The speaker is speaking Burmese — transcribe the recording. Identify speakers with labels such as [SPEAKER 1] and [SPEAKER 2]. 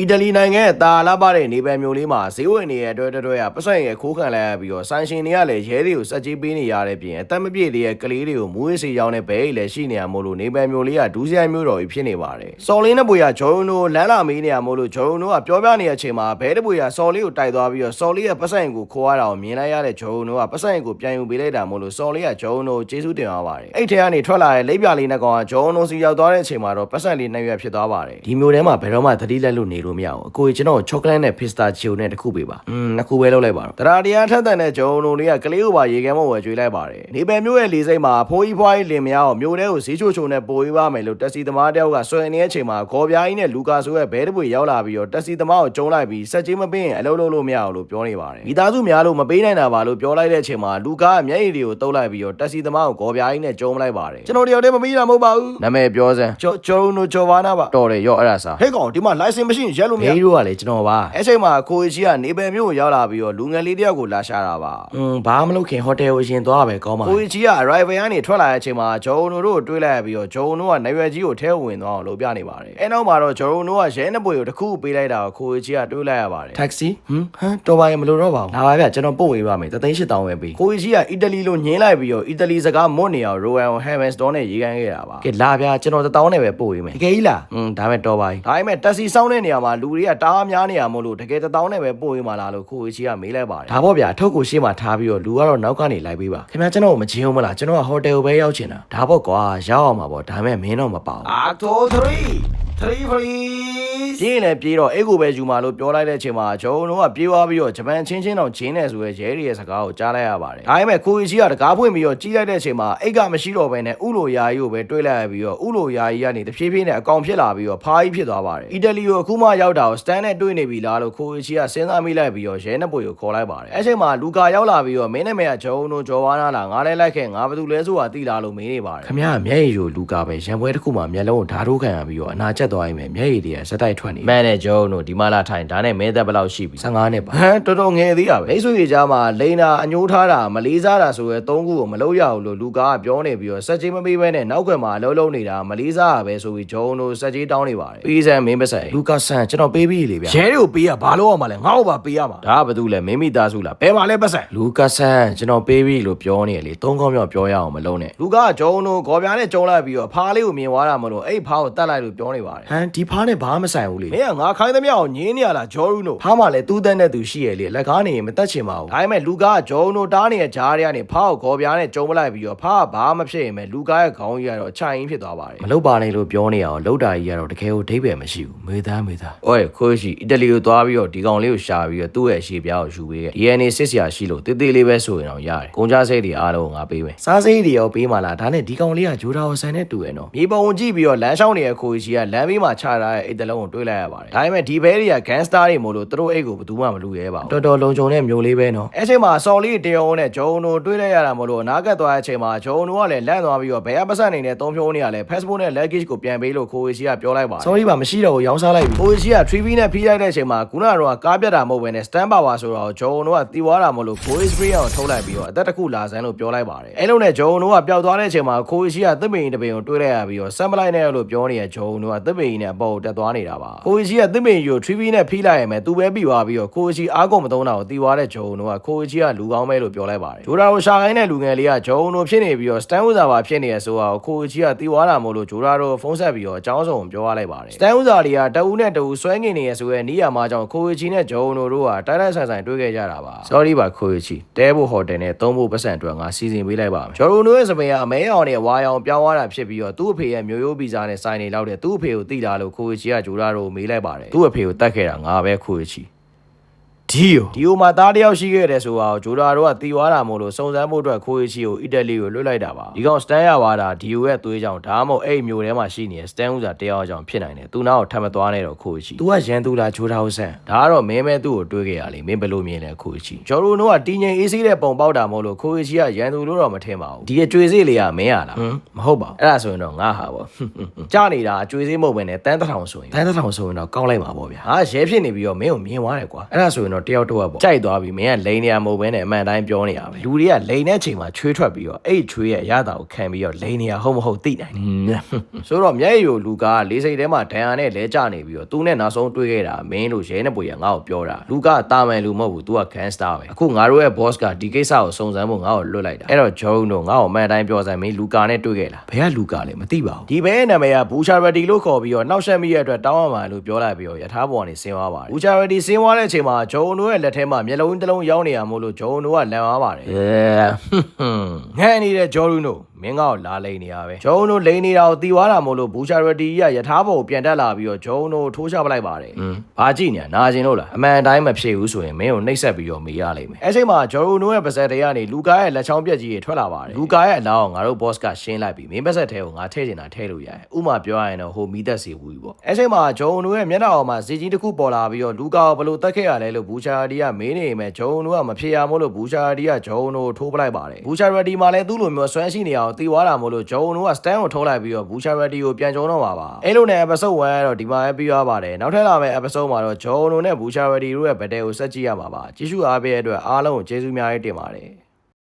[SPEAKER 1] အီတလီနိုင်ငံရဲ့တာလာပါတဲ့နေပယ်မျိုးလေးမှာဈေးဝင်နေရဲ့အတွက်အတွက်ကပတ်စံရဲ့ခိုးခံလိုက်ရပြီးတော့ဆိုင်ရှင်တွေကလည်းရဲတွေကိုစက်ကြီးပေးနေရတဲ့ပြင်အသက်မပြည့်သေးတဲ့ကလေးတွေကိုမူးဝေးစေရောင်းတဲ့ဘဲလည်းရှိနေရမို့လို့နေပယ်မျိုးလေးကဒူးစရိုက်မျိုးတော်ကြီးဖြစ်နေပါတယ်စော်လင်းတဲ့ပွေကဂျော်ရုံတို့လမ်းလာမေးနေရမို့လို့ဂျော်ရုံတို့ကပြောပြနေတဲ့အချိန်မှာဘဲတဲ့ပွေကစော်လေးကိုတိုက်သွားပြီးတော့စော်လေးရဲ့ပတ်စံကိုခိုးရတာကိုမြင်လိုက်ရတဲ့ဂျော်ရုံတို့ကပတ်စံကိုပြန်ယူပေးလိုက်တာမို့လို့စော်လေးကဂျော်ရုံတို့ကျေးဇူးတင်ရပါတယ်အဲ့ထဲကနေထွက်လာတဲ့လိပ်ပြလေးနဲ့ကောင်ကဂျော်ရုံတို့စီရောက်သွားတဲ့အချိန်မှာတော့ပတ်စံလေးနှစ်ရွက်ဖြစ်သွားပါတယ်ဒီမျိုးထဲမှာဘယ်တော့မှသတိလက်လို့နေလို့မရဘူးအကိုကြီးကျွန်တော်ချောကလက်နဲ့ဖစ္စတာချီယိုနဲ့တစ်ခုပေးပါอืมနှစ်ခုပဲလုပ်လိုက်ပါတော့တရားတရားထက်တဲ့နဲ့ဂျုံလုံးလေးကကလေးကိုပါရေခဲမဝယ်ကျွေးလိုက်ပါတယ်နေပယ်မျိုးရဲ့လေစိမ့်မှာဖိုးကြီးဖွားကြီးလင်မယားကိုမျိုးထဲကိုဈေးချိုချိုနဲ့ပို့ပေးပါမယ်လို့တက်စီသမားတယောက်ကဆွဲနေတဲ့အချိန်မှာဂေါ်ပြားကြီးနဲ့လူကာဆိုရဲ့ဘဲတပွေရောက်လာပြီးတော့တက်စီသမားကိုကျုံလိုက်ပြီးစက်ကြီးမပေးရင်အလုပ်လုပ်လို့မရဘူးလို့ပြောနေပါတယ်မိသားစုများလို့မပေးနိုင်တာပါလို့ပြောလိုက်တဲ့အချိန်မှာလူကာကမျက်ရည်တွေကိုတုပ်လိုက်ပြီးတော့တက်စီသမားကိုဂေါ်ပြားကြီးနဲ့ကျုံလိုက်ပါတယ်ကျွန်တော်တယောက်တည်းမပေးတာမဟုတ်ပါဘူးနာမည်ပြောစမ်းကျော်ကျော်တို့ကျော်ပါနာပါတော်တယ်ရော့အဲ့ဒါစားဟဲ့ကောင်ဒီမှာ license မရှိရင်ရက်လို့မရဘူးတို့ကလေကျွန်တော်ပါအဲ့ချိန်မှာကိုကြီးကနေပယ်မျိုးကိုရောက်လာပြီးတော့လူငယ်လေးတယောက်ကိုလာရှာတာပါอืมဘာမှမလုပ်ခင်ဟိုတယ်ကိုအရင်သွားပဲကောင်းပါကိုကြီးက arrival ကနေထွက်လာတဲ့အချိန်မှာဂျုံတို့တို့ကိုတွေးလိုက်ပြီးတော့ဂျုံတို့ကနေရွယ်ကြီးကိုထဲဝင်သွားအောင်လုပ်ပြနေပါတယ်အဲနောက်မှာတော့ဂျုံတို့ကရဲနှစ်ပွေကိုတစ်ခုပေးလိုက်တာကိုကိုကြီးကတွေးလိုက်ရပါတယ် taxi ဟမ်ဟမ်တော်ပါရဲ့မလို့တော့ပါဘူးလာပါဗျကျွန်တော်ပို့ဝေးပါမယ်တသိန်း8000ပဲပေးကိုကြီးကအီတလီလိုညင်းလိုက်ပြီးတော့အီတလီစကားမွတ်နေအောင် Royal Heaven Store နဲ့ရေးခိုင်းခဲ့တာပါကဲလာဗျကျွန်တော်1000နဲ့ပဲပို့ဝေးမယ်တကယ်ကြီးလားอืมဒါမဲ့တော်ပါပြီဒါပေမဲ့တက်စီစောင်းတဲ့နေရာ မှာလူတွေကတအားများနေရမို့လို့တကယ်1000နဲ့ပဲပို့ဝေးမှာလားလို့ကိုကြီးကမေးလိုက်ပါတယ်ဒါပေါ့ဗျာအထုပ်ကိုရှေ့မှာထားပြီးတော့လူကတော့နောက်ကနေလိုက်ပေးပါခင်ဗျာကျွန်တော်ကိုမချင်ဘူးမလားကျွန်တော်ကဟိုတယ်ကိုပဲရောက်ချင်တာဒါပေါ့ကွာရောက်အောင်ပါပေါ့ဒါမဲ့မင်းတော့မပါဘူး Octo 3 3 please ပြင်းလည်းပြေးတော့အဲ့ကိုပဲယူมาလို့ပြောလိုက်တဲ့အချိန်မှာဂျုံတို့ကပြေးသွားပြီးတော့ဂျပန်ချင်းချင်းတော့ဂျင်းနေဆိုရဲရဲတွေရဲ့စကားကိုကြားလိုက်ရပါတယ်ဒါပေမဲ့ကိုကြီးကတကားဖွင့်ပြီးတော့ကြီးလိုက်တဲ့အချိန်မှာအိတ်ကမရှိတော့ဘဲနဲ့ဥလိုယာကြီးကိုပဲတွေးလိုက်ရပြီးတော့ဥလိုယာကြီးကနေတဖြည်းဖြည်းနဲ့အကောင်ဖြစ်လာပြီးတော့ဖားကြီးဖြစ်သွားပါတယ်အီတလီကိုအခုမှရောက်တာကိုစတန်နဲ့တွေးနေပြီလားလို့ကိုကြီးကစဉ်းစားမိလိုက်ပြီးတော့ရဲနှစ်ပွေကိုခေါ်လိုက်ပါတယ်အဲ့ချိန်မှာလူကာရောက်လာပြီးတော့မင်းနဲ့မရဂျုံတို့ကြော်ဝါနာလာငါလဲလိုက်ခဲ့ငါဘာတူလဲဆိုတာသိလားလို့မေးနေပါတယ်ခမရမျက်ရည်ကိုလူကာပဲရံပွဲတစ်ခုမှမျက်လုံးကိုဓာတ်ထိုးခံရပြီးတော့အနာကျက်သွားရင်ပဲမျက်ရည်တွေကစက်တိုက်ထွက်နေမန်နဲ့ဂျုံတို့ဒီမလာထိုင်ဒါနဲ့မင်းသက်ဘယ်လောက်ရှိပြီ15နှစ်ပါဟမ်တော်တော်ငယ်သေးရပဲမိတ်ဆွေကြားမှာလိန်နာအညိုးထားတာမလေးစားတာဆိုရဲ၃ခုကိုမလုပ်ရဘူးလို့လူကာကပြောနေပြီးတော့စက်ကြီးမပေးဘဲနဲ့နောက်ခွင်မှာအလုံးလုံးနေတာမလေးစားရပဲဆိုပြီးဂျုံတို့စက်ကြီးတောင်းနေပါတယ်ပေးစမ်းမင်းပစံလူကာဆန်ကျွန်တော်ပေးပြီလေဗျရဲတွေကိုပေးရဘာလို့အောင်မလဲငါ့ကိုပါပေးရမှာဒါကဘာတူလဲမင်းမိသားစုလားဘယ်မှာလဲပစံလူကာဆန်ကျွန်တော်ပေးပြီလို့ပြောနေလေသုံးခေါက်မြောက်ပြောရအောင်မလုံးနဲ့လူကာကဂျုံတို့ဂေါ်ပြားနဲ့ကျုံလိုက်ပြီးတော့ဖားလေးကိုမြင်သွားတာမလို့အဲ့ဖားကိုတတ်လိုက်လို့ပြောနေပါတယ်ဟမ်ဒီဖားနဲ့ဘာမှမဆိုင်ဘူးလေမင်းကငါခိုင်းသမျှကိုညင်းနေရလားဂျော်ရူနိုဖားမှလည်းတူးတန်းတဲ့သူရှိရလေလက်ကားနေရင်မတက်ချင်ပါဘူးဒါပေမဲ့လူကာကဂျော်ရူနိုတားနေတဲ့ဂျားတွေကနေဖားကိုဂေါ်ပြားနဲ့ကျုံပလိုက်ပြီးတော့ဖားကဘာမှဖြစ်ရင်ပဲလူကာရဲ့ခေါင်းကြီးကတော့ခြိုင်ရင်းဖြစ်သွားပါတယ်မလုပ်ပါနဲ့လို့ပြောနေအောင်လောက်တာကြီးကတော့တကယ်ကိုဒိဗယ်မရှိဘူးမေသားမေသားအိုးခိုးရှိအီတလီကိုသွားပြီးတော့ဒီကောင်လေးကိုရှာပြီးတော့သူ့ရဲ့ရှေ့ပြားကိုယူပေးခဲ့ DNA စစ်စရာရှိလို့တေးသေးလေးပဲဆိုရင်တော့ရတယ်ကုန်ကြစိတ်တွေအားလုံးကိုငါပေးမယ်စားစိတ်တွေရောပေးမှလားဒါနဲ့ဒီကောင်လေးကဂျိုးတာကိုဆန်နဲ့တူရနော်မြေပုံကြည့်ပြီးတော့လမ်းလျှောက်နေတဲ့ခိုးကြီးကလမ်းဘေးမှာချထားတဲ့အိတ်တလုံးကိုတွေးလိုက်ရပါတယ်ဒါပေမဲ့ဒီဘဲတွေကဂန်စတာတွေမို့လို့သူတို့အိတ်ကိုဘယ်သူမှမလူရဲပါဘူးတော်တော်လုံခြုံတဲ့မျိုးလေးပဲနော်အဲ့ချိန်မှာစော်လေးတယောနဲ့ဂျုံတို့တွေးလိုက်ရတာမို့လို့အနာကတ်သွားတဲ့အချိန်မှာဂျုံတို့ကလည်းလန့်သွားပြီးတော့ဘဲအပစက်အနေနဲ့သုံးဖြိုးနေရလဲ Facebook နဲ့ luggage ကိုပြန်ပေးလို့ခိုးကြီးကပြောလိုက်ပါတယ် sorry ပါမရှိတော့ဘူးရောင်းစားလိုက်ပြီခိုးကြီးက 3V နဲ့ဖိလိုက်တဲ့အချိန်မှာခုနကတော့ကားပြတ်တာမဟုတ်ဘဲနဲ့ stand power ဆိုတော့ဂျုံတို့ကတီးွားတာမလို့ခိုး spray ကိုထုတ်လိုက်ပြီးတော့အသက်တစ်ခုလာစမ်းလို့ပြောလိုက်ပါတယ်အဲ့လိုနဲ့ဂျုံတို့ကပျောက်သွားတဲ့အချိန်မှာခိုးကြီးကသစ်ပင်တပင်ကိုတွေးလိုက်ရပြီးတော့ဆမ်ပလိုက်နဲ့လို့ပြောနေတဲ့ဂျုံတို့ကသစ်ပင်နဲ့အပေါ်ကိုတက်သွားနေတာပါခိုးကြီးကသစ်ပင်ကို 3V နဲ့ဖိလိုက်ရမယ်သူပဲပြီးသွားပြီးတော့ခိုးကြီးအားကုန်မသုံးတာကိုတီးွားတဲ့ဂျုံတို့ကခိုးကြီးကလူကောင်းပဲလို့ပြောလိုက်ပါတယ်ဂျိုဒါကိုရှာခိုင်းတဲ့လူငယ်လေးကဂျုံတို့ဖြစ်နေပြီးတော့ stand ဥစားပါဖြစ်နေရဆိုတော့ခိုးကြီးကတီးွားတာမို့လို့ဂျိုဒါတို့ဖုန်းဆက်ပြီးတော့အကြောင်းစုံပြောရလိုက်ပါတယ် stand ဥစားတွေကတအူးနဲ့တအူးဆွဲငင်နေရဆိုရဲနီးရမှာကြောင့်ခိုးကြီးနဲ့ဂျုံတို့တို့ကတိုက်တိုက်ဆိုင်ဆိုင်တွေ့ခဲ့ကြတာပါ sorry ပါခိုးကြီးတဲဖို့ဟိုတယ်နဲ့သုံးဖို့ပတ်စံအတွက်ငါစီစဉ်ပေးလိုက်ပါမယ်ဂျိုတို့ရဲ့စပင်ကအမဲအောင်နဲ့ဝါအောင်ပြောင်းသွားတာဖြစ်ပြီးတော့သူ့အဖေရဲ့မျိုးရိုးဗီဇာနဲ့ဆိုင်နေလောက်တဲ့သူ့အဖေကိုတိလာလို့ခိုးကြီးကဂျိုဒါတို့မေးလိုက်ပါတယ်သူ့အဖေကိုတတ်ခဲ့တာငါပဲခိုးကြီး ဒီယိုဒီယိုမှာသားတယောက်ရှိခဲ့တယ်ဆိုတော့ဂျိုဒါတို့ကတီွားတာမို့လို့စုံစမ်းဖို့အတွက်ခိုးချီကိုအီတလီကိုလွတ်လိုက်တာပါဒီကောင်စတန်ရသွားတာဒီယိုရဲ့သွေးကြောင့်ဒါမှမဟုတ်အဲ့မျိုးထဲမှာရှိနေတဲ့စတန်ဥစားတယောက်ကြောင့်ဖြစ်နိုင်တယ်သူနောက်ထပ်မသွားနဲ့တော့ခိုးချီ तू ကရန်သူလားဂျိုဒါဟုတ်ဆန်ဒါကတော့မင်းမဲသူ့ကိုတွေးခဲ့ရလေမင်းဘယ်လိုမြင်လဲခိုးချီဂျော်ရိုနိုကတင်းငိမ်အေးဆေးတဲ့ပုံပေါက်တာမို့လို့ခိုးချီကရန်သူလို့တော့မထင်ပါဘူးဒီအကျွေးစေးလေးကမင်းရလားဟမ်မဟုတ်ပါဘူးအဲ့ဒါဆိုရင်တော့ငါဟာပေါ့ကြနေတာအကျွေးစေးမဟုတ်ဘဲနဲ့တန်းတစ်ထောင်ဆိုရင်တန်းတစ်ထောင်ဆိုရင်တော့ကောက်လိုက်မှာပေါ့ဗျာဟာရဲဖြစ်နေပြီးတော့မင်းကိုမြင်သွားတယ်ကွာအဲ့ဒါဆိုရင်တော့တော့တယောက်တော့ပေါ့ကြိုက်သွားပြီမင်းကလိန်နေရမဟုတ်ဘဲနဲ့အမှန်တိုင်းပြောနေရပဲလူတွေကလိန်တဲ့အချိန်မှာချွေးထွက်ပြီးတော့အဲ့ချွေးရဲ့အရသာကိုခံပြီးတော့လိန်နေရဟုတ်မဟုတ်သိနိုင်တယ်ဆိုတော့မျက်ရည်ကိုလူကားလေးစိတ်ထဲမှာဒဏ်ရာနဲ့လဲကျနေပြီးတော့သူနဲ့နောက်ဆုံးတွေ့ခဲ့တာမင်းလို့ရဲနေပွေရငါ့ကိုပြောတာလူကားတာမန်လူမဟုတ်ဘူး तू က gangster ပဲအခုငါတို့ရဲ့ boss ကဒီကိစ္စကိုစုံစမ်းဖို့ငါ့ကိုလွတ်လိုက်တာအဲ့တော့ဂျုံတို့ငါ့ကိုအမှန်တိုင်းပြောစမ်းမင်းလူကာနဲ့တွေ့ခဲ့လားဘယ်ကလူကာလဲမသိပါဘူးဒီဘဲနာမည်ကဘူချာရတီလို့ခေါ်ပြီးတော့နောက်ဆက်မိရဲ့အတွက်တောင်းရမှာလို့ပြောလိုက်ပြီးတော့ယထာပေါ်ကနေဆင်းသွားပါတယ်ဘူချာရတီဆင်းသွားတဲ့အချိန်မှာဂျုံတို့ရဲ့လက်ထဲမှာမျက်လုံးတစ်လုံးရောက်နေရမို့လို့ဂျုံတို့ကလန်သွားပါတယ်ငဲနေတဲ့ဂျော်ရူနို မင်းကောက်လာလိန်နေရပဲဂျုံတို့လိန်နေတာကိုတီသွားတာမို့လို့ဘူချာရတီကယထာပေါ်ကိုပြန်တက်လာပြီးတော့ဂျုံတို့ထိုးချပလိုက်ပါတယ်ဟွန်းဘာကြည့်နေနာကျင်လို့လားအမှန်တိုင်းမဖြစ်ဘူးဆိုရင်မင်းကိုနှိပ်ဆက်ပြီးတော့မေးရလိမ့်မယ်အဲ့ချိန်မှာဂျော်ရူနိုရဲ့ပါဇက်တွေကနေလူကာရဲ့လက်ချောင်းပြက်ကြီးတွေထွက်လာပါတယ်လူကာရဲ့အလောင်းကိုငါတို့ boss ကရှင်းလိုက်ပြီးမင်းပါဇက်ထဲကိုငါထည့်ချင်တာထည့်လို့ရတယ်ဥမာပြောရရင်တော့ဟိုမီးသက်စီဘူးပေါ့အဲ့ချိန်မှာဂျုံတို့ရဲ့မျက်နှာပေါ်မှာဇီကြီးတစ်ခုပေါ်လာပြီးတော့လူကာကိုဘယ်လိုတက်ခဲ့ရလဲလို့ဘူချာတီကမေးနေမယ်ဂျုံတို့ကမဖြစ်ရမို့လို့ဘူချာတီကဂျုံတို့ထိုးပလိုက်ပါတယ်ဘူချာတီမှာလည်းသူ့လိုမျိုးဆွဲရှိနေအောင်တီးသွားတာမို့လို့ဂျုံတို့က stand ကိုထိုးလိုက်ပြီးတော့ဘူချာတီကိုပြန်ကျုံတော့မှာပါအဲ့လိုနဲ့ episode 1ကတော့ဒီမှာပဲပြီးသွားပါတယ်နောက်ထပ်လာမယ့် episode မှာတော့ဂျုံတို့နဲ့ဘူချာတီတို့ရဲ့ဗဒဲကိုဆက်ကြည့်ရမှာပါကြည့်ရှုအားပေးတဲ့အတွက်အားလုံးကိုကျေးဇူးများကြီးတင်ပါတယ်